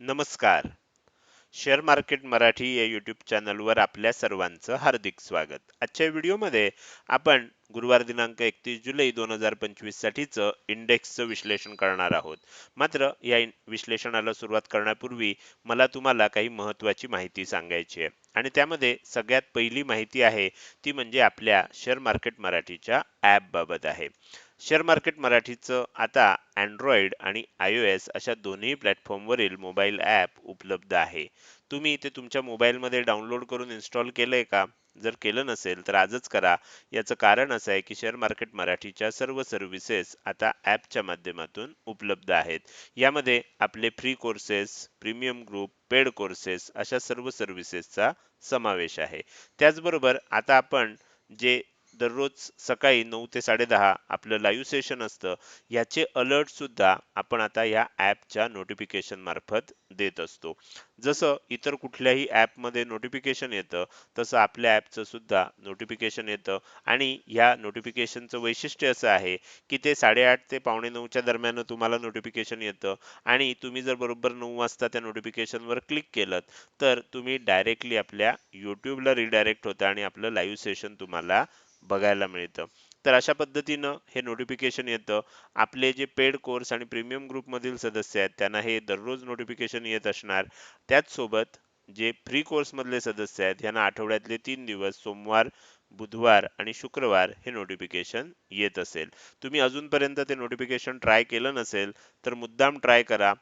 नमस्कार. Share market Marathi या YouTube चॅनलवर आपल्या सर्वांचं हार्दिक स्वागत. आजच्या व्हिडिओमध्ये आपण गुरुवार दिनांक एकतीस जुलै दोन हजार पंचवीस साठीचं इंडेक्सचं विश्लेषण करणार आहोत. मात्र या विश्लेषणाला सुरुवात करण्यापूर्वी मला तुम्हाला काही महत्त्वाची माहिती सांगायची आहे. आणि त्यामध्ये सगळ्यात पहिली माहिती आहे ती म्हणजे आपल्या शेअर मार्केट मराठीच्या ॲपबाबत आहे. शेअर मार्केट मराठीचं आता अँड्रॉइड आणि आय ओ एस अशा दोन्ही प्लॅटफॉर्मवरील मोबाईल ॲप उपलब्ध आहे. तुम्ही ते तुमच्या मोबाईलमध्ये डाउनलोड करून इन्स्टॉल केलंय का? जर केलं नसेल तर आजच करा. याचं कारण असं आहे की शेअर मार्केट मराठीच्या सर्व सर्व्हिसेस आता ॲपच्या माध्यमातून उपलब्ध आहेत. यामध्ये आपले free courses premium group paid courses अशा सर्व सर्व्हिसेसचा समावेश आहे. त्याचबरोबर आता आपण जे दररोज सकाळी नऊ ते साडेदहा आपलं लाईव्ह सेशन असतं. याचे अलर्ट सुद्धा आपण आता या ॲपच्या नोटिफिकेशन मार्फत देत असतो. जसं इतर कुठल्याही ॲपमध्ये नोटिफिकेशन येतं तसं आपल्या ॲपचं सुद्धा नोटिफिकेशन येतं. आणि ह्या नोटिफिकेशनचं वैशिष्ट्य असं आहे की ते साडेआठ ते पावणे नऊच्या दरम्यान तुम्हाला नोटिफिकेशन येतं. आणि तुम्ही जर बरोबर नऊ वाजता त्या नोटिफिकेशनवर क्लिक केलं तर तुम्ही डायरेक्टली आपल्या यूट्यूबला रिडायरेक्ट होता आणि आपलं लाईव्ह सेशन तुम्हाला बघायला मिळतं. तर अशा पद्धतीनं हे नोटिफिकेशन येतं. आपले जे पेड कोर्स आणि प्रीमियम ग्रुपमधील सदस्य आहेत त्यांना हे दररोज नोटिफिकेशन येत असणार. त्याचसोबत जे फ्री कोर्समधले सदस्य आहेत यांना आठवड्यातले तीन दिवस सोमवार बुधवार आणि शुक्रवार हे नोटिफिकेशन येत असेल. तुम्ही अजूनपर्यंत ते नोटिफिकेशन ट्राय केलं नसेल तर मुद्दाम ट्राय करा.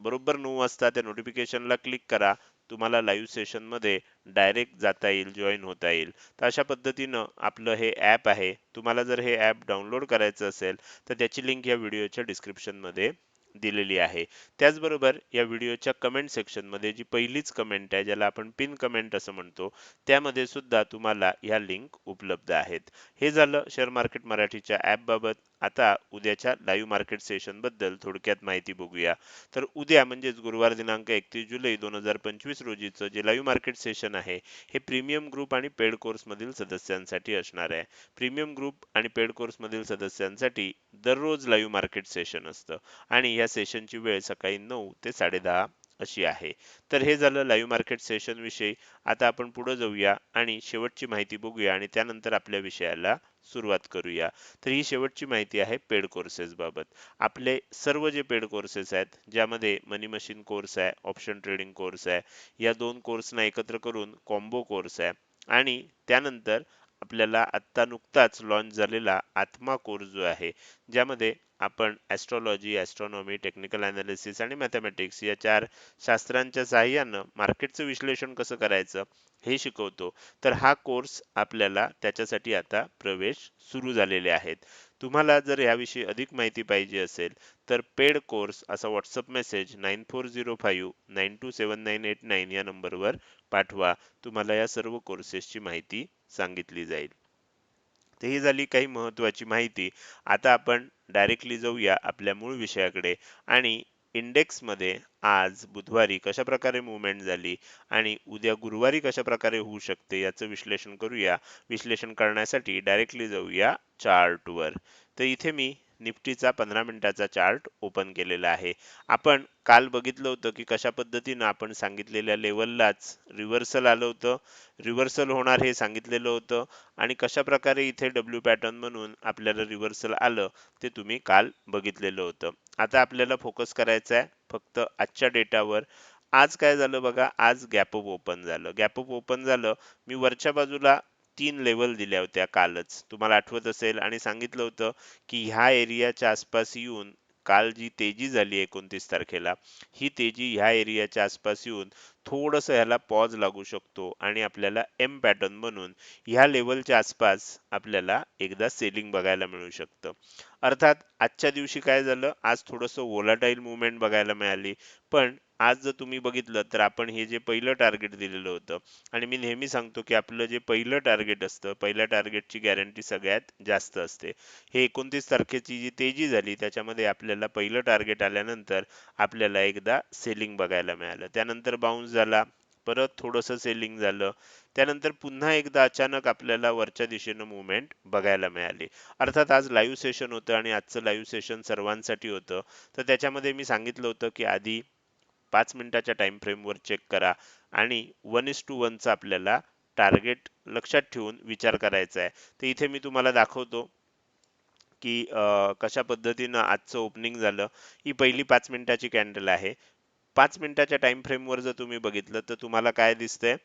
बरोबर नऊ वाजता त्या नोटिफिकेशनला क्लिक करा. तुम्हाला लाईव्ह सेशनमध्ये डायरेक्ट जाता येईल जॉईन होता येईल. तर अशा पद्धतीनं आपलं हे ॲप आहे. तुम्हाला जर हे ॲप डाउनलोड करायचं असेल तर त्याची लिंक या व्हिडिओच्या डिस्क्रिप्शनमध्ये दिलेली आहे. त्याचबरोबर या व्हिडिओच्या कमेंट सेक्शनमध्ये जी पहिलीच कमेंट आहे ज्याला आपण पिन कमेंट असं म्हणतो त्यामध्ये सुद्धा तुम्हाला ह्या लिंक उपलब्ध आहेत. हे झालं शेअर मार्केट मराठीच्या ॲपबाबत आता उद्याच्या लाईव्ह मार्केट सेशनबद्दल थोडक्यात माहिती बघूया. तर उद्या म्हणजेच गुरुवार दिनांक एकतीस जुलै दोन हजार पंचवीस रोजीचं जे लाईव्ह मार्केट सेशन आहे हे प्रीमियम ग्रुप आणि पेड कोर्समधील सदस्यांसाठी असणार आहे. प्रीमियम ग्रुप आणि पेड कोर्समधील सदस्यांसाठी दररोज लाईव्ह मार्केट सेशन असतं. आणि या सेशनची वेळ सकाळी नऊ ते साडेदहा अशी आहे. तर हे झालं लाईव्ह मार्केट सेशन विषयी. आता आपण पुढे जाऊया आणि शेवटची माहिती बघूया आणि त्यानंतर आपल्या विषयाला सुरुवात करूया. तर ही शेवटची माहिती आहे पेड कोर्सेस बाबत. आपले सर्व जे पेड कोर्सेस आहेत ज्यामध्ये मनी मशीन कोर्स आहे ऑप्शन ट्रेडिंग कोर्स आहे या दोन कोर्सना एकत्र करून कॉम्बो कोर्स आहे. आणि त्यानंतर आपल्याला आत्ता नुकताच लॉन्च झालेला आत्मा कोर्स जो आहे ज्यामध्ये आपण ॲस्ट्रॉलॉजी ॲस्ट्रॉनॉमी टेक्निकल ॲनालिसिस आणि मॅथमॅटिक्स या चार शास्त्रांच्या साहाय्यानं मार्केटचं विश्लेषण कसं करायचं? हे शिकवतो. तर हा कोर्स आपल्याला त्याच्यासाठी आता प्रवेश सुरू झालेले आहेत. तुम्हाला जर याविषयी अधिक माहिती पाहिजे असेल तर पेड कोर्स असा WhatsApp message nine four zero five nine two seven nine eight nine या नंबरवर पाठवा. तुम्हाला या सर्व कोर्सेसची माहिती सांगितली जाईल. तर ही झाली काही महत्त्वाची माहिती. आता आपण डायरेक्टली जाऊया आपल्या मूळ विषयाकडे आणि इंडेक्समध्ये आज बुधवारी कशा प्रकारे मुवमेंट झाली आणि उद्या गुरुवारी कशा प्रकारे होऊ शकते याचं विश्लेषण करूया. विश्लेषण करण्यासाठी डायरेक्टली जाऊया चार्टवर तर इथे मी निफ्टीचा पंधरा मिनिटाचा चार्ट ओपन केलेला आहे. आपण काल बघितलं होतं की कशा पद्धतीनं आपण सांगितलेल्या लेवललाच रिव्हर्सल आलं होतं. रिव्हर्सल होणार हे सांगितलेलं होतं आणि कशा प्रकारे इथे डब्ल्यू पॅटर्न म्हणून आपल्याला रिव्हर्सल आलं ते तुम्ही काल बघितलेलं होतं. आता आपल्याला फोकस करायचा आहे फक्त आजच्या डेटावर आज काय झालं बघा? आज गॅपअप ओपन झालं. गॅपअप ओपन झालं. मी वरच्या बाजूला तीन लेवल दिल्या होत्या कालच. तुम्हाला आठवत असेल? आणि सांगितलं होतं की ह्या एरियाच्या आसपास येऊन काल जी तेजी झाली एकोणतीस तारखेला ही तेजी ह्या एरियाच्या आसपास येऊन थोडंसं ह्याला पॉज लागू शकतो आणि आपल्याला एम पॅटर्न बनून ह्या लेवलच्या आसपास आपल्याला एकदा सेलिंग बघायला मिळू शकतं. अर्थात आजच्या दिवशी काय झालं? आज थोडंसं वोलाटाईल मुवमेंट बघायला मिळाली. पण आज जर तुम्ही बघितलं तर आपण हे जे पहिलं टार्गेट दिलेलं होतं आणि मी नेहमी सांगतो की आपलं जे पहिलं टार्गेट असतं पहिल्या टार्गेटची गॅरंटी सगळ्यात जास्त असते. हे एकोणतीस तारखेची जी तेजी झाली त्याच्यामध्ये आपल्याला पहिलं टार्गेट आल्यानंतर आपल्याला एकदा सेलिंग बघायला मिळालं. त्यानंतर बाउन्स झाला. परत थोडंसं सेलिंग झालं. त्यानंतर पुन्हा एकदा अचानक आपल्याला वरच्या दिशेनं मुवमेंट बघायला मिळाली. अर्थात आज लाईव्ह सेशन होतं आणि आजचं लाईव्ह सेशन सर्वांसाठी होतं. तर त्याच्यामध्ये मी सांगितलं होतं की आधी पाच मिनिटाच्या टाइम फ्रेमवर चेक करा आणि वन इस टू वनचा आपल्याला टार्गेट लक्षात ठेवून विचार करायचा आहे. तर इथे मी तुम्हाला दाखवतो की कशा पद्धतीनं आजचं ओपनिंग झालं. ही पहिली पाच मिनिटाची कॅन्डल आहे. पाच मिनिटाच्या टाइम फ्रेमवर जर तुम्ही बघितलं तर तुम्हाला काय दिसतंय?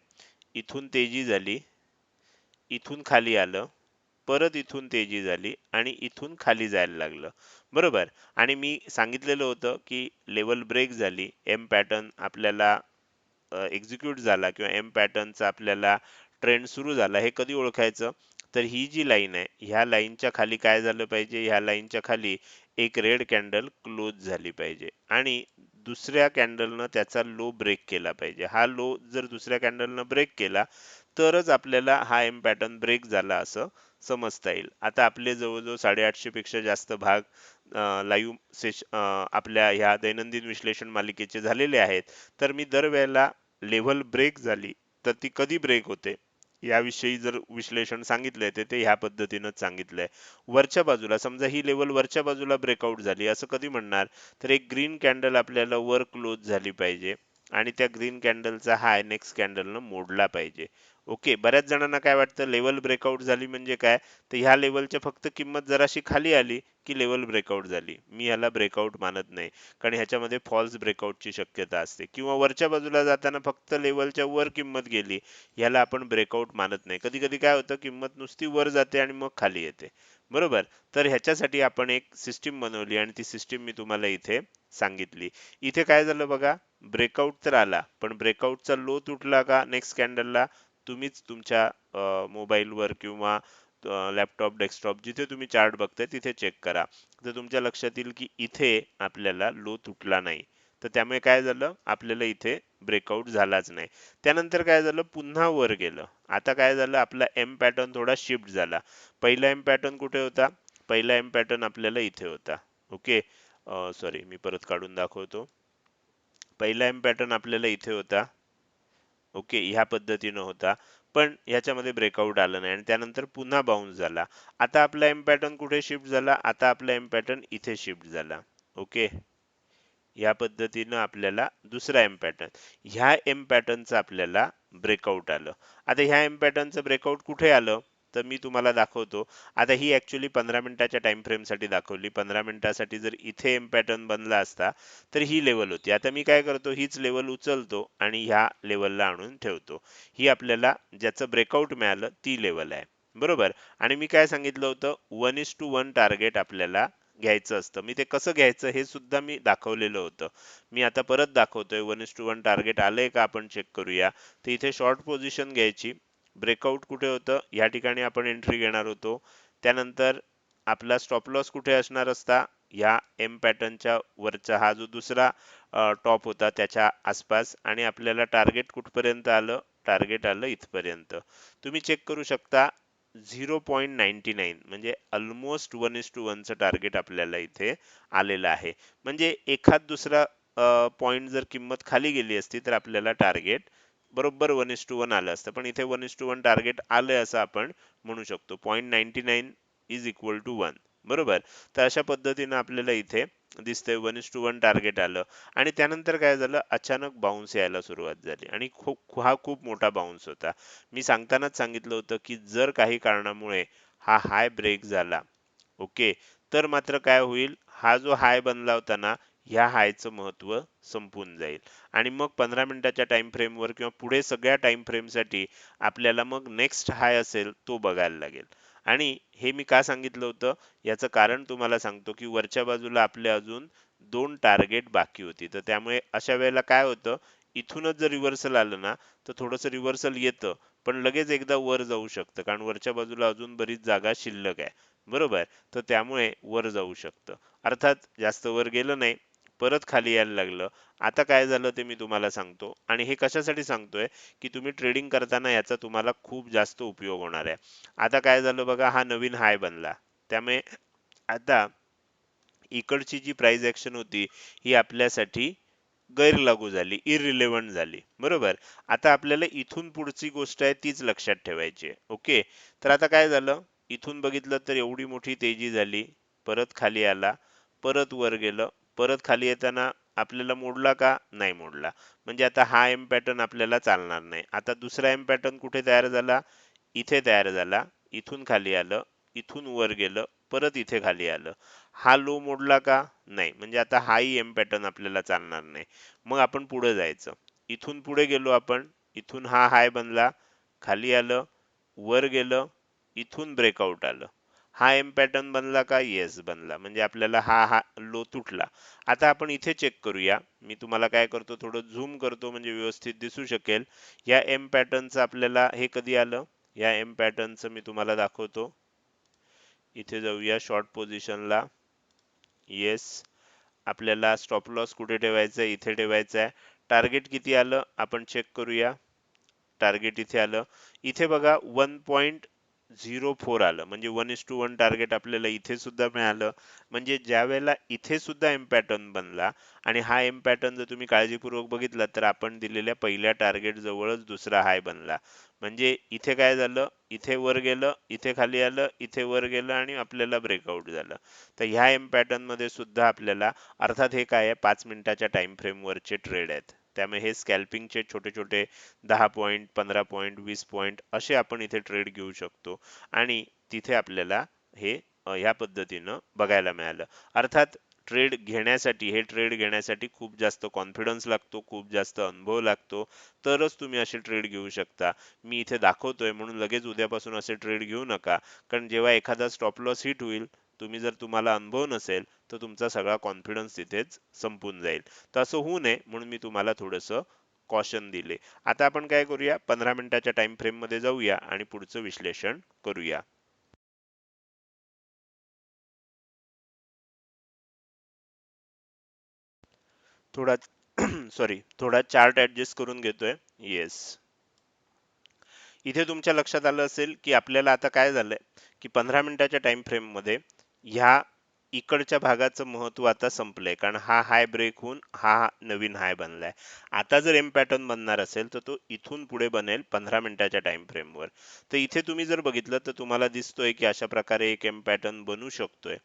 इथून तेजी झाली इथून खाली आलं परत इथून तेजी झाली आणि इथून खाली जायला लागलं. बरोबर? आणि मी सांगितलेलं होतं की लेवल ब्रेक झाली एम पॅटर्न आपल्याला एक्झिक्यूट झाला किंवा एम पॅटर्नचा आपल्याला ट्रेंड सुरू झाला हे कधी ओळखायचं? तर ही जी लाईन आहे ह्या लाईनच्या खाली काय झालं पाहिजे? ह्या लाईनच्या खाली एक रेड कॅन्डल क्लोज झाली पाहिजे. आणि दुसऱ्या कॅन्डलनं त्याचा लो ब्रेक केला पाहिजे. हा लो जर दुसऱ्या कॅन्डलनं ब्रेक केला तरच आपल्याला हा एम पॅटर्न ब्रेक झाला असं समजता येईल. आता आपले जवळजवळ साडेआठशे पेक्षा जास्त भाग लाईव्ह सेश आपल्या ह्या दैनंदिन विश्लेषण मालिकेचे झालेले आहेत. तर मी दरवेळेला लेव्हल ब्रेक झाली तर ती कधी ब्रेक होते? याविषयी जर विश्लेषण सांगितलंय ते ते ह्या पद्धतीनंच सांगितलंय. वरच्या बाजूला समजा ही लेवल वरच्या बाजूला ब्रेकआउट झाली असं कधी म्हणणार? तर एक ग्रीन कॅन्डल आपल्याला वर क्लोज झाली पाहिजे आणि त्या ग्रीन कॅन्डलचा हाय नेक्स्ट कॅन्डलनं मोडला पाहिजे. ओके बऱ्याच जणांना काय वाटतं लेवल ब्रेकआउट झाली म्हणजे काय? तर ह्या लेवलच्या फक्त किंमत जराशी खाली आली की लेवल ब्रेकआउट झाली. मी ह्याला ब्रेकआउट मानत नाही. कारण ह्याच्यामध्ये फॉल्स ब्रेकआउटची शक्यता असते. किंवा वरच्या बाजूला जाताना फक्त लेवलच्या वर किंमत गेली ह्याला आपण ब्रेकआउट मानत नाही. कधी कधी काय होतं किंमत नुसती वर जाते आणि मग खाली येते. बरोबर? तर ह्याच्यासाठी आपण एक सिस्टीम बनवली आणि ती सिस्टीम मी तुम्हाला इथे सांगितली. इथे काय झालं बघा ब्रेकआउट तर आला पण ब्रेकआउटचा लो तुटला का नेक्स्ट कॅन्डलला तुम्हीच तुमच्या मोबाईलवर किंवा लॅपटॉप डेस्कटॉप जिथे तुम्ही चार्ट बघताय तिथे चेक करा. तर तुमच्या लक्षात येईल की इथे आपल्याला लो तुटला नाही तर त्यामुळे काय झालं? आपल्याला इथे ब्रेकआउट झालाच नाही. त्यानंतर काय झालं? पुन्हा वर गेलं. आता काय झालं? आपला एम पॅटर्न थोडा शिफ्ट झाला. पहिला एम पॅटर्न कुठे होता? पहिला एम पॅटर्न आपल्याला इथे होता. ओके सॉरी मी परत काढून दाखवतो. पहिला एम पॅटर्न आपल्याला इथे होता. ओके ह्या पद्धतीनं होता. पण ह्याच्यामध्ये ब्रेकआउट आलं नाही आणि त्यानंतर पुन्हा बाउन्स झाला. आता आपला एम पॅटर्न कुठे शिफ्ट झाला? आता आपला एम पॅटर्न इथे शिफ्ट झाला. ओके? या पद्धतीनं आपल्याला दुसरा एम पॅटर्न ह्या एम पॅटर्नचं आपल्याला ब्रेकआउट आलं. आता ह्या एम पॅटर्नचं ब्रेकआउट कुठे आलं? तर मी तुम्हाला दाखवतो. आता ही ॲक्च्युली पंधरा मिनिटाच्या टाइम फ्रेमसाठी दाखवली. पंधरा मिनिटासाठी जर इथे एम पॅटर्न बनला असता तर ही लेवल होती. आता मी काय करतो हीच लेवल उचलतो आणि ह्या लेवलला आणून ठेवतो. ही आपल्याला ज्याचं ब्रेकआउट मिळालं ती लेवल आहे. बरोबर? आणि मी काय सांगितलं होतं? One is to one target आपल्याला घ्यायचं असतं. मी ते कसं घ्यायचं हे सुद्धा मी दाखवलेलं होतं. मी आता परत दाखवतोय one is to one target आलंय का आपण चेक करूया. तर इथे शॉर्ट पोझिशन घ्यायची. ब्रेकआउट कुठे होतं? या ठिकाणी आपण एंट्री घेणार होतो. त्यानंतर आपला स्टॉप लॉस कुठे असणार असता? या एम पॅटर्नच्या वरचा हा जो दुसरा टॉप होता त्याच्या आसपास आणि आपल्याला टार्गेट कुठपर्यंत आलं? टार्गेट आलं इथपर्यंत. तुम्ही चेक करू शकता. झिरो पॉईंट नाईन्टी नाईन म्हणजे ऑलमोस्ट वन इज टू वनचं टार्गेट आपल्याला इथे आलेलं आहे. म्हणजे एखाद दुसरा पॉईंट जर किंमत खाली गेली असती तर आपल्याला टार्गेट बरोबर वन इस टू वन आलं असतं. पण इथे one is to one target आलंय असं आपण म्हणू शकतो. Point ninety nine is equal to one बरोबर? तर अशा पद्धतीनं आपल्याला इथे दिसतंय one is to one target आलं. आणि त्यानंतर काय झालं? अचानक बाउन्स यायला सुरुवात झाली. आणि खूप हा खूप मोठा बाउन्स होता. मी सांगतानाच सांगितलं होतं की जर काही कारणामुळे हा हाय ब्रेक झाला ओके तर मात्र काय होईल? हा जो हाय बनला होता ना ह्या हायचं महत्त्व संपून जाईल. आणि मग पंधरा मिनिटाच्या टाइम फ्रेमवर किंवा पुढे सगळ्या टाइम फ्रेमसाठी आपल्याला मग नेक्स्ट हाय असेल तो बघायला लागेल. आणि हे मी का सांगितलं होतं? याचं कारण तुम्हाला सांगतो की वरच्या बाजूला आपले अजून दोन टार्गेट बाकी होती. तर त्यामुळे अशा वेळेला काय होतं? इथूनच जर रिव्हर्सल आलं ना तर थोडंसं रिव्हर्सल येतं. पण लगेच एकदा वर जाऊ शकतं. कारण वरच्या बाजूला अजून बरीच जागा शिल्लक आहे. बरोबर? तर त्यामुळे वर जाऊ शकतं. अर्थात जास्त वर गेलं नाही परत खाली यायला लागलं. आता काय झालं ते मी तुम्हाला सांगतो. आणि हे कशासाठी सांगतोय की तुम्ही ट्रेडिंग करताना याचा तुम्हाला खूप जास्त उपयोग होणार आहे. आता काय झालं बघा हा नवीन हाय बनला. त्यामुळे आता इकडची जी प्राइस ऍक्शन होती ही आपल्यासाठी गैरलागू झाली इरिलेव्हंट झाली. बरोबर? आता आपल्याला इथून पुढची गोष्ट आहे तीच लक्षात ठेवायची आहे. ओके? तर आता काय झालं? इथून बघितलं तर एवढी मोठी तेजी झाली. परत खाली आला. परत वर गेलं. परत खाली येताना आपल्याला मोडला का? नाही मोडला. म्हणजे आता हा एम पॅटर्न आपल्याला चालणार नाही. आता दुसरा एम पॅटर्न कुठे तयार झाला? इथे तयार झाला. इथून खाली आलं. इथून वर गेलं. परत इथे खाली आलं. हा लो मोडला का? नाही. म्हणजे आता हाही एम पॅटर्न आपल्याला चालणार नाही. मग आपण पुढे जायचं. इथून पुढे गेलो आपण. इथून हा हाय बनला. खाली आलं. वर गेलं. इथून ब्रेकआउट आलं. हा एम पॅटर्न बनला का? येस बनला. म्हणजे आपल्याला हा हा लो तुटला. आता आपण इथे चेक करूया. मी तुम्हाला काय करतो थोडं झूम करतो म्हणजे व्यवस्थित दिसू शकेल. या एम पॅटर्नचं आपल्याला हे कधी आलं? या एम पॅटर्नचं मी तुम्हाला दाखवतो. इथे जाऊया शॉर्ट पोझिशनला येस आपल्याला स्टॉप लॉस कुठे ठेवायचा आहे? इथे ठेवायचं आहे. टार्गेट किती आलं? आपण चेक करूया. टार्गेट इथे आलं. इथे बघा वन पॉईंट झिरो फोर आलं. म्हणजे one is to one target आपल्याला इथे सुद्धा मिळालं. म्हणजे ज्या वेळेला इथे सुद्धा एम पॅटर्न बनला आणि हा एम पॅटर्न जर तुम्ही काळजीपूर्वक बघितला तर आपण दिलेल्या पहिल्या टार्गेट जवळच दुसरा हाय बनला. म्हणजे इथे काय झालं? इथे वर गेलं इथे खाली आलं इथे वर गेलं आणि आपल्याला ब्रेकआउट झालं. तर ह्या एम पॅटर्नमध्ये सुद्धा आपल्याला अर्थात हे काय आहे? पाच मिनिटाच्या टाइम फ्रेमवरचे ट्रेड आहेत. त्यामुळे हे स्कॅल्पिंगचे छोटे छोटे दहा पॉईंट पंधरा पॉईंट वीस पॉईंट असे आपण इथे ट्रेड घेऊ शकतो. आणि तिथे आपल्याला हे ह्या पद्धतीनं बघायला मिळालं. अर्थात ट्रेड घेण्यासाठी हे ट्रेड घेण्यासाठी खूप जास्त कॉन्फिडन्स लागतो खूप जास्त अनुभव लागतो. तरच तुम्ही असे ट्रेड घेऊ शकता. मी इथे दाखवतोय म्हणून लगेच उद्यापासून असे ट्रेड घेऊ नका. कारण जेव्हा एखादा स्टॉप लॉस हिट होईल तुम्ही जर तुम्हाला अनुभव नसेल तर तुमचा सगळा कॉन्फिडन्स तिथेच संपून जाईल. तर असं होऊ नये म्हणून मी तुम्हाला थोडंसं कॉशन दिले. आता आपण काय करूया? पंधरा मिनिटाच्या टाइम फ्रेममध्ये जाऊया आणि पुढचं विश्लेषण करूया. थोडा सॉरी थोडा चार्ट ऍडजस्ट करून घेतोय. येस इथे तुमच्या लक्षात आलं असेल की आपल्याला आता काय झालंय? की पंधरा मिनिटाच्या टाइम फ्रेममध्ये ह्या इकडच्या भागाचं महत्त्व आता संपलंय. कारण हा हाय ब्रेक होऊन हा नवीन हाय बनलाय. आता जर एम पॅटर्न बनणार असेल तर तो इथून पुढे बनेल पंधरा मिनिटाच्या टाइम फ्रेमवर तर इथे तुम्ही जर बघितलं तर तुम्हाला दिसतोय की अशा प्रकारे एक एम पॅटर्न बनू शकतोय.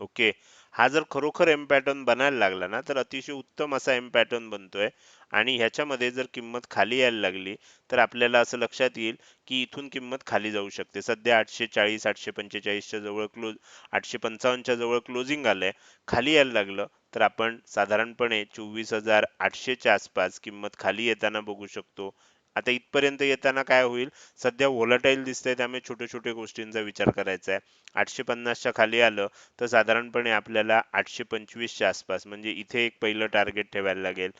ओके हा जर खरोखर एम पॅटर्न बनायला लागला ना तर अतिशय उत्तम असा एम पॅटर्न बनतोय. आणि ह्याच्यामध्ये जर किंमत खाली यायला लागली तर आपल्याला असं लक्षात येईल की इथून किंमत खाली जाऊ शकते. सध्या आठशे चाळीस आठशे पंचेचाळीसच्या जवळ क्लोज आठशे पंचावन्नच्या जवळ क्लोजिंग आलंय. खाली यायला लागलं तर आपण साधारणपणे चोवीस हजार आठशेच्या आसपास किंमत खाली येताना बघू शकतो. आता इथपर्यंत येताना काय होईल? सध्या व्होलाटाईल दिसतंय त्यामुळे छोट्या छोट्या गोष्टींचा विचार करायचा आहे. आठशे पन्नासच्या खाली आलं तर साधारणपणे आपल्याला आठशे पंचवीसच्या आसपास म्हणजे इथे एक पहिलं टार्गेट ठेवायला लागेल.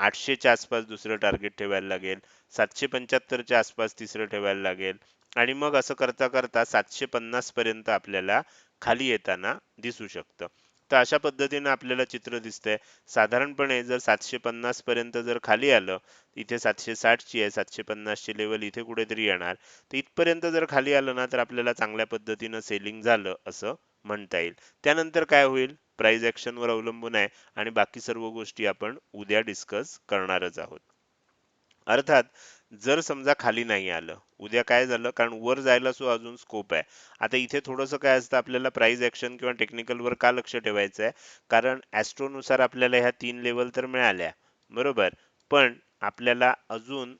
आठशेच्या आसपास दुसरं टार्गेट ठेवायला लागेल. सातशे पंच्याहत्तरच्या आसपास तिसरं ठेवायला लागेल. आणि मग असं करता करता सातशे पन्नास पर्यंत आपल्याला खाली येताना दिसू शकतं. तर अशा पद्धतीने आपल्याला चित्र दिसतंय. साधारणपणे जर सातशे पन्नास पर्यंत जर खाली आलं इथे सातशे साठची आहे सातशे पन्नासची लेवल इथे कुठेतरी येणार. तर इथपर्यंत जर खाली आलं ना तर आपल्याला चांगल्या पद्धतीनं सेलिंग झालं असं म्हणता येईल. त्यानंतर काय होईल? प्राईज वर अवलंबून आहे आणि बाकी सर्व गोष्टी आपण उद्या डिस्कस करणारच आहोत. अर्थात जर समजा खाली नाही आलं उद्या काय झालं? कारण वर जायला सो अजून स्कोप आहे. आता इथे थोडंसं काय असतं आपल्याला प्राईज ॲक्शन किंवा टेक्निकल वर का लक्ष ठेवायचं आहे? कारण ॲस्ट्रोनुसार आपल्याला ह्या तीन लेवल तर मिळाल्या. बरोबर? पण आपल्याला अजून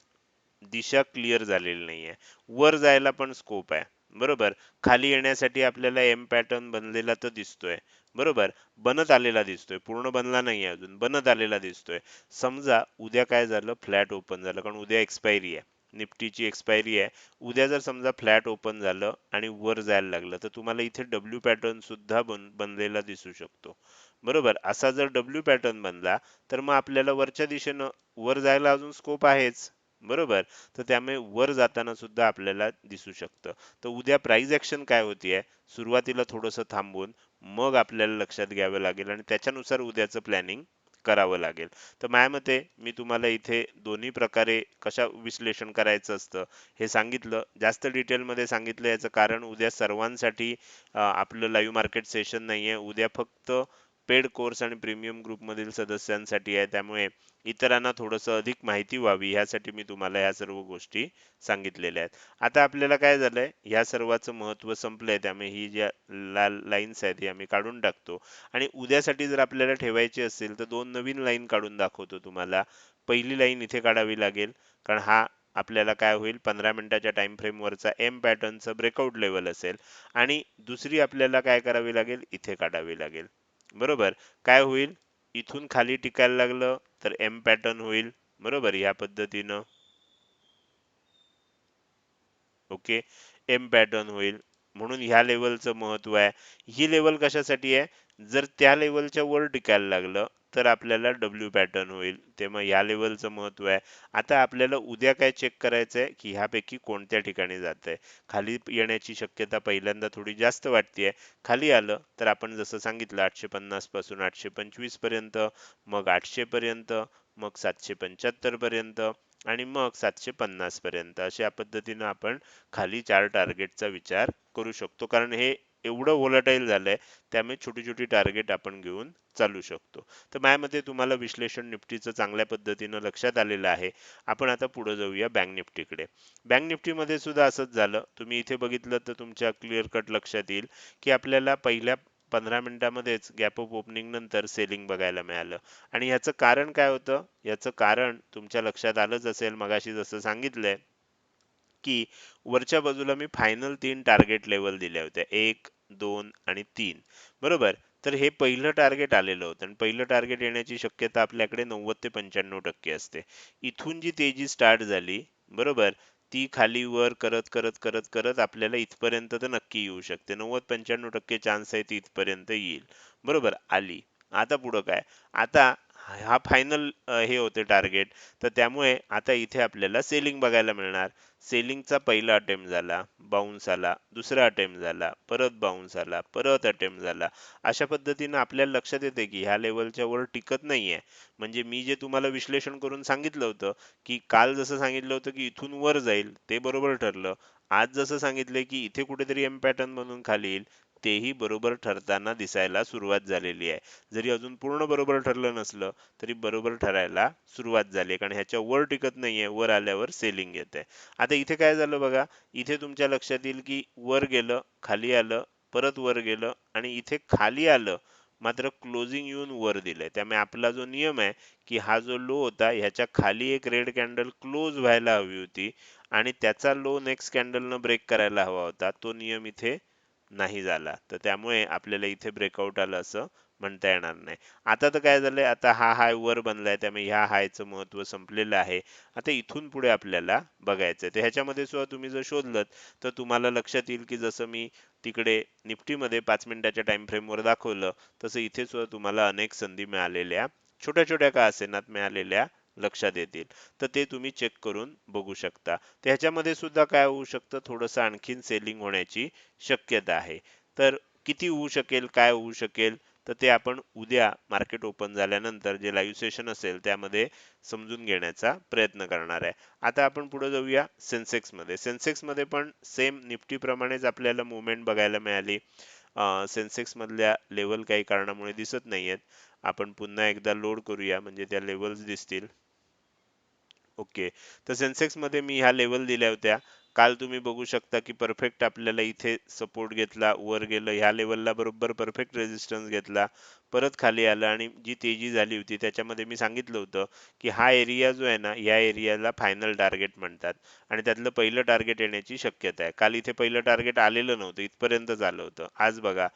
दिशा क्लिअर झालेली नाहीये. वर जायला पण स्कोप आहे. बरोबर? खाली येण्यासाठी आपल्याला एम पॅटर्न बनलेला तर दिसतोय. बरोबर? बनत आलेला दिसतोय. पूर्ण बनला नाही अजून. बनत आलेला दिसतोय. समजा उद्या काय झालं? फ्लॅट ओपन झालं. कारण उद्या एक्सपायरी आहे. निफ्टीची एक्सपायरी आहे. उद्या जर समजा फ्लॅट ओपन झालं आणि वर जायला लागलं तर तुम्हाला इथे डब्ल्यू पॅटर्न सुद्धा बन बनलेला दिसू शकतो. बरोबर? असा जर डब्ल्यू पॅटर्न बनला तर मग आपल्याला वरच्या दिशेनं वर जायला अजून स्कोप आहेच. बरोबर? तर त्यामुळे वर जाताना सुद्धा आपल्याला दिसू शकतं. तर उद्या प्राईज ऍक्शन काय होतीये? सुरुवातीला थोडंसं थांबून मग आपल्याला लक्षात घ्यावं लागेल आणि त्याच्यानुसार उद्याचं प्लॅनिंग करावं लागेल. तर माझ्या मते मी तुम्हाला इथे दोन्ही प्रकारे कशा विश्लेषण करायचं असतं हे सांगितलं. जास्त डिटेलमध्ये सांगितलं याचं कारण उद्या सर्वांसाठी आपलं लाईव्ह मार्केट सेशन नाहीये. उद्या फक्त पेड कोर्स आणि प्रीमियम ग्रुपमधील सदस्यांसाठी आहे. त्यामुळे इतरांना थोडंसं अधिक माहिती व्हावी ह्यासाठी मी तुम्हाला ह्या सर्व गोष्टी सांगितलेल्या आहेत. आता आपल्याला काय झालंय? ह्या सर्वाचं महत्त्व संपलंय. त्यामुळे ही ज्या लाल लाईन्स आहेत ही आम्ही काढून टाकतो. आणि उद्यासाठी जर आपल्याला ठेवायची असेल तर दोन नवीन लाईन काढून दाखवतो तुम्हाला. पहिली लाईन इथे काढावी लागेल. कारण हा आपल्याला काय होईल? पंधरा मिनिटाच्या टाइम फ्रेमवरचा एम पॅटर्नचं ब्रेकआउट लेवल असेल. आणि दुसरी आपल्याला काय करावी लागेल? इथे काढावी लागेल. बरोबर. काय होईल? इथून खाली टिकायला लागलं तर एम पॅटर्न होईल. बरोबर? या पद्धतीनं. ओके? एम पॅटर्न होईल. म्हणून ह्या लेवलचं महत्त्व आहे. ही लेवल कशासाठी आहे? जर त्या लेवलच्या वर टिकायला लागलं तर आपल्याला डब्ल्यू पॅटर्न होईल. तेव्हा या लेवलचं महत्त्व आहे. आता आपल्याला उद्या काय चेक करायचं आहे की ह्यापैकी कोणत्या ठिकाणी जात आहे खाली येण्याची शक्यता पहिल्यांदा थोडी जास्त वाटते खाली आलं तर आपण जसं सांगितलं आठशे पन्नासपासून आठशे पंचवीसपर्यंत मग आठशे पर्यंत मग सातशे पंच्याहत्तर पर्यंत आणि मग सातशे पन्नास पर्यंत. अशा पद्धतीनं आपण खाली चार टार्गेटचा विचार करू शकतो. कारण हे एवढं व्होलाटाईल झालंय त्यामुळे छोटी छोटी टार्गेट आपण घेऊन चालू शकतो. तर माझ्यामध्ये मते तुम्हाला विश्लेषण निफ्टीचं चांगल्या पद्धतीनं लक्षात आलेलं आहे. आपण आता पुढे जाऊया बँक निफ्टीकडे. बँक निफ्टीमध्ये सुद्धा असंच झालं. तुम्ही इथे बघितलं तर तुमच्या क्लिअर कट लक्षात येईल की आपल्याला पहिल्या पंधरा मिनिटामध्येच गॅप ऑफ ओपनिंग नंतर सेलिंग बघायला मिळालं. आणि याचं कारण काय होतं? याचं कारण तुमच्या लक्षात आलंच असेल मगाशी जसं सांगितलंय की वरच्या बाजूला मी फायनल तीन टार्गेट लेवल दिल्या होत्या एक दोन आणि तीन. बरोबर? तर हे पहिलं टार्गेट आलेलं होतं आणि पहिलं टार्गेट येण्याची शक्यता आपल्याकडे नव्वद ते पंच्याण्णव टक्के असते. इथून जी तेजी स्टार्ट झाली बरोबर? ती खाली वर करत करत करत करत आपल्याला इथपर्यंत तर नक्की येऊ शकते. नव्वद पंच्याण्णव टक्के चान्स आहे ती इथपर्यंत येईल. बरोबर? आली. आता पुढं काय? आता हा फायनल हे होते टार्गेट तर त्यामुळे आता इथे आपल्याला सेलिंग बघायला मिळणार. सेलिंगचा पहिला अटेम्प्ट झाला बाउन्स आला. दुसरा अटेम्प्ट झाला परत बाउन्स आला परत अटेम्प्ट झाला. अशा पद्धतीनं आपल्याला लक्षात येते की ह्या लेवलच्या वर टिकत नाहीये. म्हणजे मी जे तुम्हाला विश्लेषण करून सांगितलं होतं की काल जसं सांगितलं होतं की इथून वर जाईल ते बरोबर ठरलं. आज जसं सांगितलं की इथे कुठेतरी एम पॅटर्न म्हणून खाली येईल तेही बरोबर ठरताना दिसायला सुरुवात झालेली आहे. जरी अजून पूर्ण बरोबर ठरलं नसलं तरी बरोबर ठरायला सुरुवात झाली कारण ह्याच्या वर टिकत नाहीये वर आल्यावर सेलिंग येते आता इथे काय झालं बघा इथे तुमच्या लक्षात येईल की वर गेलं खाली आलं परत वर गेलं आणि इथे खाली आलं मात्र क्लोजिंग येऊन वर दिलंय. त्यामुळे आपला जो नियम आहे की हा जो लो होता ह्याच्या खाली एक रेड कॅन्डल क्लोज व्हायला हवी होती आणि त्याचा लो नेक्स्ट कॅन्डलनं ब्रेक करायला हवा होता. तो नियम इथे नाही झाला. तर त्यामुळे आपल्याला इथे ब्रेकआउट आलं असं म्हणता येणार नाही. आता तर काय झालंय आता हा हाय वर बनलाय त्यामुळे ह्या हायचं महत्त्व संपलेलं आहे. आता इथून पुढे आपल्याला बघायचंय. तर ह्याच्यामध्ये सुद्धा तुम्ही जर शोधलं तर तुम्हाला लक्षात येईल की जसं मी तिकडे निफ्टीमध्ये पाच मिनिटाच्या टाइम फ्रेमवर दाखवलं तसं इथे सुद्धा तुम्हाला अनेक संधी मिळालेल्या छोट्या छोट्या का असेनात मिळालेल्या लक्षात येतील. तर ते तुम्ही चेक करून बघू शकता. त्याच्यामध्ये सुद्धा काय होऊ शकतं? थोडंसं आणखीन सेलिंग होण्याची शक्यता आहे. तर किती होऊ शकेल? काय होऊ शकेल? तर ते आपण उद्या मार्केट ओपन झाल्यानंतर जे लाईव्ह सेशन असेल त्यामध्ये समजून घेण्याचा प्रयत्न करणार आहे. आता आपण पुढे जाऊया सेन्सेक्समध्ये. सेन्सेक्समध्ये पण सेम निफ्टी प्रमाणेच आपल्याला मुवमेंट बघायला मिळाली. सेन्सेक्स मधल्या लेवल काही कारणामुळे दिसत नाहीयेत. आपण पुन्हा एकदा लोड करूया म्हणजे त्या लेवल्स दिसतील. ओके. तर सेन्सेक्समध्ये मी ह्या लेवल दिल्या होत्या. काल तुम्ही बघू शकता की परफेक्ट आपल्याला इथे सपोर्ट घेतला वर गेलं ह्या लेवलला बरोबर परफेक्ट रेजिस्टन्स घेतला परत खाली आलं आणि जी तेजी झाली होती त्याच्यामध्ये मी सांगितलं होतं की हा एरिया जो आहे ना या एरियाला फायनल टार्गेट म्हणतात आणि त्यातलं पहिलं टार्गेट येण्याची शक्यता आहे. काल इथे पहिलं टार्गेट आलेलं नव्हतं इथपर्यंत झालं होतं. आज बघा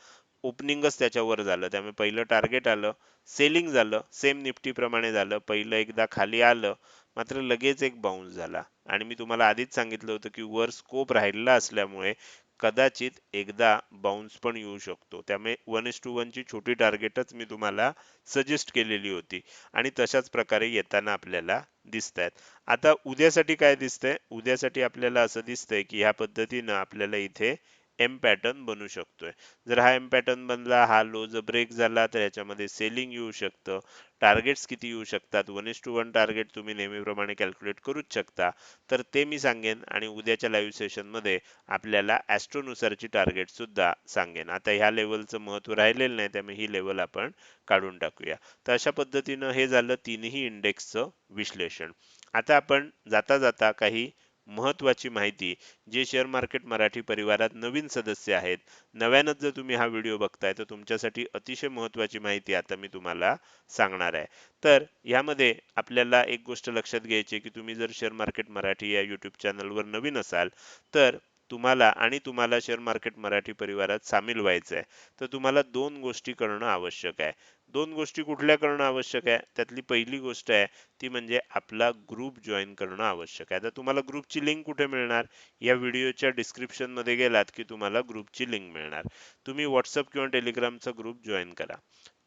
ओपनिंगच त्याच्यावर झालं त्यामुळे पहिलं टार्गेट आलं सेलिंग झालं सेम निफ्टी प्रमाणे झालं पहिलं एकदा खाली आलं मात्र लगेच एक बाउन्स झाला. आणि मी तुम्हाला आधीच सांगितलं होतं की वर स्कोप राहिलेला असल्यामुळे कदाचित एकदा बाउन्स पण येऊ शकतो. त्यामुळे वन इस टू वन ची छोटी टार्गेटच मी तुम्हाला सजेस्ट केलेली होती. आणि तशाच प्रकारे येताना आपल्याला दिसत आहेत आता उद्यासाठी काय दिसतंय? उद्यासाठी आपल्याला असं दिसतंय की ह्या पद्धतीनं आपल्याला इथे एम पॅटर्न बनू शकतोय. जर हा एम पॅटर्न बनला हा लो जर ब्रेक झाला तर याच्यामध्ये सेलिंग येऊ शकतं. टार्गेट्स किती येऊ शकतात? One is to one target तुम्ही नेहमीप्रमाणे कॅल्क्युलेट करूच शकता. तर ते मी सांगेन आणि उद्याच्या लाईव्ह सेशनमध्ये आपल्याला ॲस्ट्रोनुसारची टार्गेट सुद्धा सांगेन. आता ह्या लेवलचं महत्त्व राहिलेलं नाही त्यामुळे ही लेवल आपण काढून टाकूया. तर अशा पद्धतीनं हे झालं तीनही इंडेक्सचं विश्लेषण. आता आपण जाता जाता काही महत्वाची माहिती जे शेअर मार्केट मराठी परिवारात नवीन सदस्य आहेत. नव्यानंच जर तुम्ही हा व्हिडिओ बघताय तर तुमच्यासाठी अतिशय महत्वाची माहिती आता मी तुम्हाला सांगणार आहे. तर यामध्ये आपल्याला एक गोष्ट लक्षात घ्यायची की तुम्ही जर शेअर मार्केट मराठी या युट्यूब चॅनलवर नवीन असाल तर तुम्हाला आणि तुम्हाला शेअर मार्केट मराठी परिवारात सामील व्हायचं आहे तर तुम्हाला दोन गोष्टी करणं आवश्यक आहे. दोन गोष्टी कुठल्या करणं आवश्यक आहे? त्यातली पहिली गोष्ट आहे ती म्हणजे आपला ग्रुप जॉईन करणं आवश्यक आहे. तर तुम्हाला ग्रुपची लिंक कुठे मिळणार? या व्हिडिओच्या डिस्क्रिप्शनमध्ये गेलात की तुम्हाला ग्रुपची लिंक मिळणार. तुम्ही व्हॉट्सअप किंवा टेलिग्रामचा ग्रुप जॉईन करा.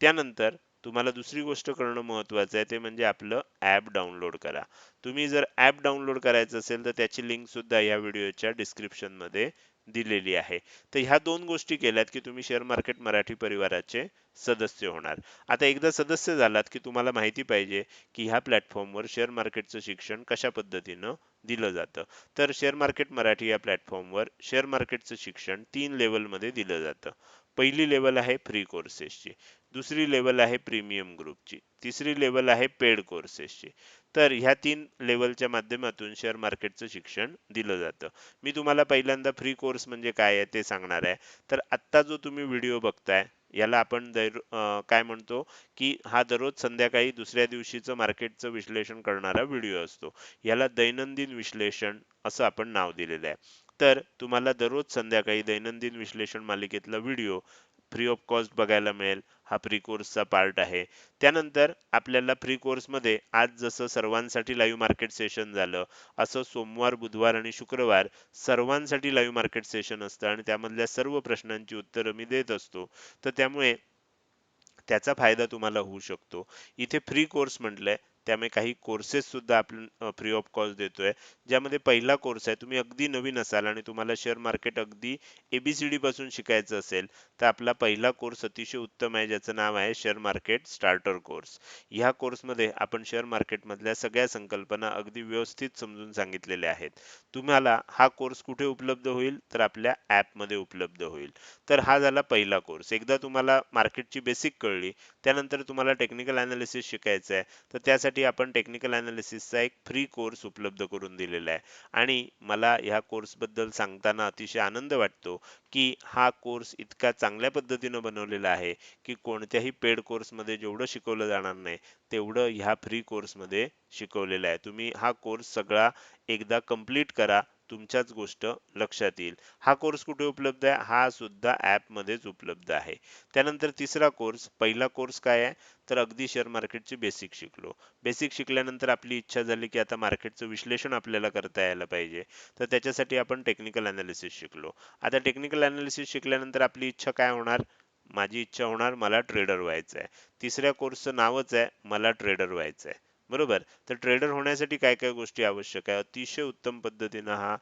त्यानंतर तुम्हाला दुसरी गोष्ट करणं महत्वाचं आहे ते म्हणजे आपलं ॲप डाउनलोड करा. तुम्ही जर ॲप डाउनलोड करायचं असेल तर त्याची लिंक सुद्धा या व्हिडिओच्या डिस्क्रिप्शनमध्ये दिलेली आहे. तर ह्या दोन गोष्टी केल्यात की तुम्ही शेअर मार्केट मराठी परिवाराचे सदस्य होणार. आता एकदा सदस्य झालात की तुम्हाला माहिती पाहिजे की ह्या प्लॅटफॉर्मवर शेअर मार्केटचं शिक्षण कशा पद्धतीनं दिलं जातं. तर शेअर मार्केट मराठी या प्लॅटफॉर्मवर शेअर मार्केटचं शिक्षण तीन लेवलमध्ये दिलं जातं. पहिली लेवल आहे फ्री कोर्सेसची दुसरी लेवल आहे प्रीमियम ग्रुपची तिसरी लेवल आहे पेड कोर्सेसची तर ह्या तीन लेवलच्या माध्यमातून शेअर मार्केटचं शिक्षण दिलं जातं. मी तुम्हाला पहिल्यांदा फ्री कोर्स म्हणजे काय आहे ते सांगणार आहे. तर आत्ता जो तुम्ही व्हिडिओ बघताय याला आपण दर काय म्हणतो की हा दररोज संध्याकाळी दुसऱ्या दिवशीचं मार्केटचं विश्लेषण करणारा व्हिडिओ असतो. याला दैनंदिन विश्लेषण असं आपण नाव दिलेलं आहे. तर तुम्हाला दररोज संध्याकाळी दैनंदिन विश्लेषण मालिकेतला व्हिडिओ फ्री ऑफ कॉस्ट बघायला मिळेल. हा फ्री कोर्सचा पार्ट आहे. त्यानंतर आपल्याला फ्री कोर्समध्ये आज जसं सर्वांसाठी लाईव्ह मार्केट सेशन झालं असं सोमवार बुधवार आणि शुक्रवार सर्वांसाठी लाईव्ह मार्केट सेशन असतं आणि त्यामधल्या सर्व प्रश्नांची उत्तरं मी देत असतो. तर त्यामुळे त्याचा फायदा तुम्हाला होऊ शकतो. इथे फ्री कोर्स म्हटलंय त्यामुळे काही कोर्सेस सुद्धा आपण फ्री ऑफ कॉस्ट देतोय. ज्यामध्ये पहिला कोर्स आहे तुम्ही अगदी नवीन असाल आणि तुम्हाला शेअर मार्केट अगदी एबीसीडी पासून शिकायचं असेल तर आपला पहिला कोर्स अतिशय उत्तम आहे ज्याचं नाव आहे शेअर मार्केट स्टार्टर कोर्स ह्या कोर्समध्ये आपण शेअर मार्केटमधल्या सगळ्या संकल्पना अगदी व्यवस्थित समजून सांगितलेल्या आहेत. तुम्हाला हा कोर्स कुठे उपलब्ध होईल? तर आपल्या ॲपमध्ये उपलब्ध होईल. तर हा झाला पहिला कोर्स एकदा तुम्हाला मार्केटची बेसिक कळली त्यानंतर तुम्हाला टेक्निकल अनालिसिस शिकायचं आहे तर त्यासाठी आपण टेक्निकल अनालिसिसचा एक फ्री कोर्स उपलब्ध करून दिलेला आहे. आणि मला ह्या कोर्सबद्दल सांगताना अतिशय आनंद वाटतो की हा कोर्स इतका चांगल्या पद्धतीनं बनवलेला आहे की कोणत्याही पेड कोर्समध्ये जेवढं शिकवलं जाणार नाही तेवढं ह्या फ्री कोर्समध्ये शिकवलेलं आहे. तुम्ही हा कोर्स सगळा एकदा कंप्लीट करा तुमच्याच गोष्ट लक्षात येईल. हा कोर्स कुठे उपलब्ध आहे? हा सुद्धा ॲपमध्येच उपलब्ध आहे. त्यानंतर तिसरा कोर्स पहिला कोर्स काय आहे? तर अगदी शेअर मार्केटचे बेसिक शिकलो. बेसिक शिकल्यानंतर आपली इच्छा झाली की आता मार्केटचं विश्लेषण आपल्याला करता यायला पाहिजे. तर त्याच्यासाठी आपण टेक्निकल अनालिसिस शिकलो. आता टेक्निकल अनालिसिस शिकल्यानंतर आपली इच्छा काय होणार? माझी इच्छा होणार मला ट्रेडर व्हायचं आहे तिसऱ्या कोर्सचं नावच आहे मला ट्रेडर व्हायचं आहे बरोबर. तर ट्रेडर होण्यासाठी काय काय गोष्टी आवश्यक आहे? अतिशय उत्तम पद्धतीनं हा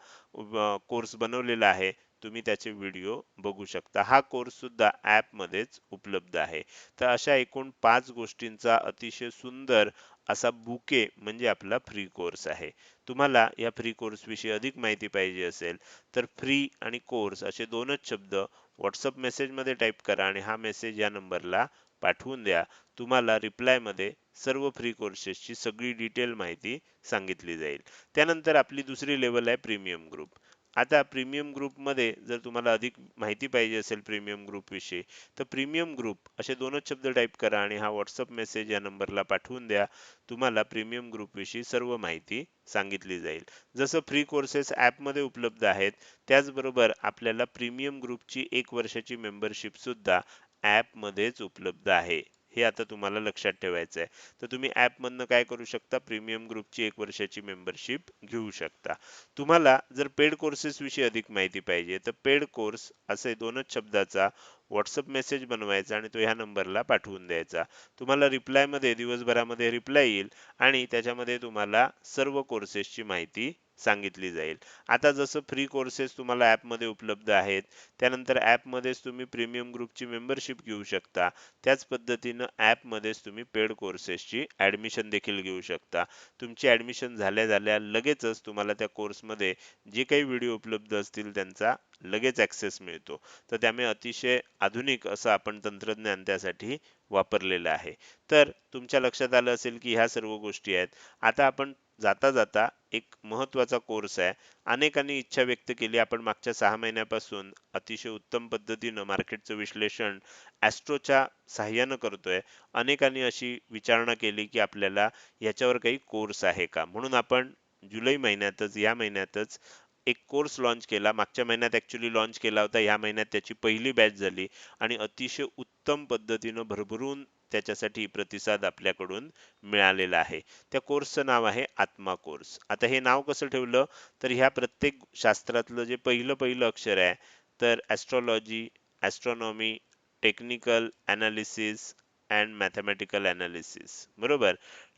कोर्स बनवलेला आहे. तुम्ही त्याचे व्हिडिओ बघू शकता. हा कोर्स सुद्धा ऍप मध्येच उपलब्ध आहे. तर अशा एकूण पाच गोष्टींचा अतिशय सुंदर असा बुके म्हणजे आपला फ्री कोर्स आहे. तुम्हाला या फ्री कोर्स विषयी अधिक माहिती पाहिजे असेल तर फ्री आणि कोर्स असे दोनच शब्द व्हॉट्सअप मेसेजमध्ये टाईप करा आणि हा मेसेज या नंबरला पाठवून द्या. तुम्हाला रिप्लायमध्ये सर्व फ्री कोर्सेसची सगळी डिटेल माहिती सांगितली जाईल. त्यानंतर आपली दुसरी लेवल आहे प्रीमियम ग्रुप आता प्रीमियम ग्रुपमध्ये जर तुम्हाला अधिक माहिती पाहिजे असेल प्रीमियम ग्रुपविषयी तर प्रीमियम ग्रुप असे दोनच शब्द टाईप करा आणि हा व्हॉट्सअप मेसेज या नंबरला पाठवून द्या. तुम्हाला प्रीमियम ग्रुपविषयी सर्व माहिती सांगितली जाईल. जसं फ्री कोर्सेस ॲपमध्ये उपलब्ध आहेत त्याचबरोबर आपल्याला प्रीमियम ग्रुपची एक वर्षाची मेंबरशिपसुद्धा ॲपमध्येच उपलब्ध आहे. हे आता तुम्हाला लक्षात ठेवायचं आहे तर तुम्ही ॲपमधनं काय करू शकता? प्रीमियम ग्रुपची एक वर्षाची मेंबरशिप घेऊ शकता. तुम्हाला जर पेड कोर्सेसविषयी अधिक माहिती पाहिजे तर पेड कोर्स असे दोनच शब्दाचा व्हॉट्सअप मेसेज बनवायचा आणि तो ह्या नंबरला पाठवून द्यायचा. तुम्हाला रिप्लायमध्ये दिवसभरामध्ये रिप्लाय येईल आणि त्याच्यामध्ये तुम्हाला सर्व कोर्सेसची माहिती सांगितली जाईल. आता जसं फ्री कोर्सेस तुम्हाला ॲपमध्ये उपलब्ध आहेत त्यानंतर ॲपमध्येच तुम्ही प्रीमियम ग्रुपची मेंबरशिप घेऊ शकता. त्याच पद्धतीनं ॲपमध्येच तुम्ही पेड कोर्सेसची ॲडमिशन देखील घेऊ शकता. तुमची ॲडमिशन झाल्या झाल्या लगेचच तुम्हाला त्या कोर्समध्ये जे काही व्हिडिओ उपलब्ध असतील त्यांचा लगेच ॲक्सेस मिळतो. तर त्यामुळे अतिशय आधुनिक असं आपण तंत्रज्ञान त्यासाठी वापरलेलं आहे. तर तुमच्या लक्षात आलं असेल की ह्या सर्व गोष्टी आहेत. आता आपण जाता जाता एक महत्त्वाचा कोर्स आहे. अनेकांनी इच्छा व्यक्त केली. आपण मागच्या सहा महिन्यापासून अतिशय उत्तम पद्धतीनं मार्केटचं विश्लेषण ॲस्ट्रोच्या सहाय्यानं करतोय. अनेकांनी अशी विचारणा केली की आपल्याला याच्यावर काही कोर्स आहे का? म्हणून आपण जुलै महिन्यातच या महिन्यातच एक कोर्स लॉन्च केला. मागच्या महिन्यात ॲक्च्युली लॉन्च केला होता. या महिन्यात त्याची पहिली बॅच झाली. आणि अतिशय उत्तम पद्धतीनं भरभरून त्याच्यासाठी प्रतिसाद आपल्याकडून मिळालेला आहे. त्या कोर्सचं नाव आहे आत्मा कोर्स आता हे नाव कसं ठेवलं? तर ह्या प्रत्येक शास्त्रातलं जे पहिलं पहिलं अक्षर आहे तर astrology astronomy technical analysis and mathematical analysis बरोबर?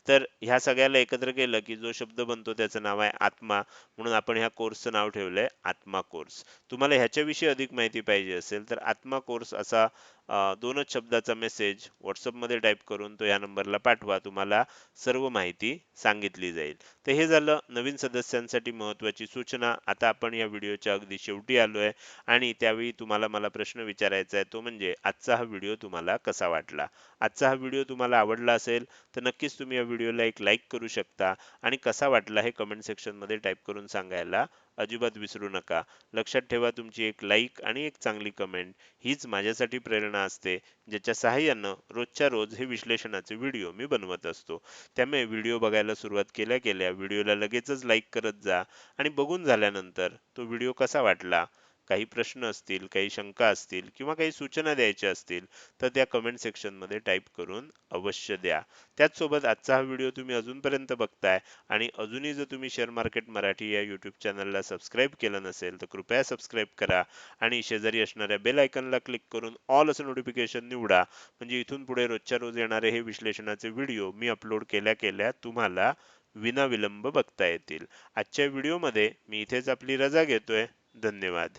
तर ह्या सगळ्याला एकत्र केलं की जो शब्द बनतो त्याचं नाव आहे आत्मा. म्हणून आपण ह्या कोर्सचं नाव ठेवलंय आत्मा कोर्स. तुम्हाला ह्याच्याविषयी अधिक माहिती पाहिजे असेल तर आत्मा कोर्स असा दोनच शब्दाचा मेसेज व्हॉट्सअपमध्ये टाईप करून तो या नंबरला पाठवा. तुम्हाला सर्व माहिती सांगितली जाईल. तर हे झालं नवीन सदस्यांसाठी महत्वाची सूचना. आता आपण या व्हिडिओच्या अगदी शेवटी आलोय आणि त्यावेळी तुम्हाला मला प्रश्न विचारायचा आहे. तो म्हणजे आजचा हा व्हिडिओ तुम्हाला कसा वाटला? आजचा हा व्हिडिओ तुम्हाला आवडला असेल तर नक्कीच तुम्ही या व्हिडिओला एक लाईक करू शकता आणि कसा वाटला हे कमेंट सेक्शनमध्ये टाईप करून सांगायला अजिबात विसरू नका. लक्षात ठेवा तुमची एक लाईक आणि एक चांगली कमेंट हीच माझ्यासाठी प्रेरणा असते ज्याच्या सहाय्यानं रोजच्या रोज हे विश्लेषणाचे व्हिडिओ मी बनवत असतो. त्यामुळे व्हिडिओ बघायला सुरुवात केल्या केल्या व्हिडिओला लगेचच लाईक करत जा आणि बघून झाल्यानंतर तो व्हिडिओ कसा वाटला? काही प्रश्न असतील काही शंका असतील किंवा काही सूचना द्यायच्या असतील तर त्या कमेंट सेक्शनमध्ये टाईप करून अवश्य द्या. त्याचसोबत आजचा हा व्हिडिओ तुम्ही अजूनपर्यंत बघताय आणि अजूनही जर तुम्ही शेअर मार्केट मराठी या यूट्यूब चॅनलला सबस्क्राईब केलं नसेल तर कृपया सबस्क्राईब करा आणि शेजारी असणाऱ्या बेल आयकनला क्लिक करून ऑल असं नोटिफिकेशन निवडा. म्हणजे इथून पुढे रोजच्या रोज येणारे हे विश्लेषणाचे व्हिडिओ मी अपलोड केल्या केल्या तुम्हाला विनाविलंब बघता येतील. आजच्या व्हिडिओमध्ये मी इथेच आपली रजा घेतोय. धन्यवाद.